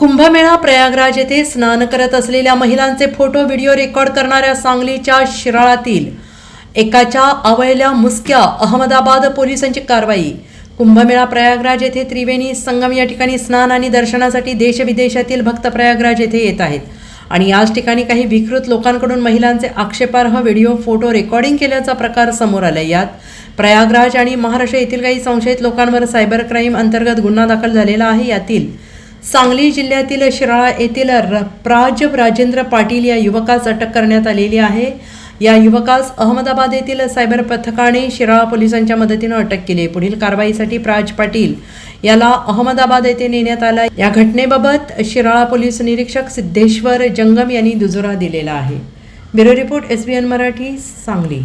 कुंभमेळा प्रयागराज येथे स्नान करत असलेल्या महिलांचे फोटो व्हिडिओ रेकॉर्ड करणाऱ्या सांगलीच्या शिराळातील एकाच्या अवयल्या मुसक्या अहमदाबाद पोलिसांची कारवाई. कुंभमेळा प्रयागराज येथे त्रिवेणी संगम या ठिकाणी स्नान आणि दर्शनासाठी देशविदेशातील भक्त प्रयागराज येथे येत आहेत. आणि याच ठिकाणी काही विकृत लोकांकडून महिलांचे आक्षेपार्ह व्हिडिओ फोटो रेकॉर्डिंग केल्याचा प्रकार समोर आला यात प्रयागराज आणि महाराष्ट्र येथील काही संशयित लोकांवर सायबर क्राईम अंतर्गत गुन्हा दाखल झालेला आहे. यातील सांगली जिल्ह्यातील शिराळा येथील र प्राज राजेंद्र पाटील या युवकास अटक करण्यात आलेली आहे. या युवकास अहमदाबाद येथील सायबर पथकाने शिराळा पोलिसांच्या मदतीनं अटक केली आहे. पुढील कारवाईसाठी प्राज पाटील याला अहमदाबाद येथे नेण्यात आला या घटनेबाबत शिराळा पोलीस निरीक्षक सिद्धेश्वर जंगम यांनी दुजोरा दिलेला आहे. Bureau report S B N Marathi Sangli.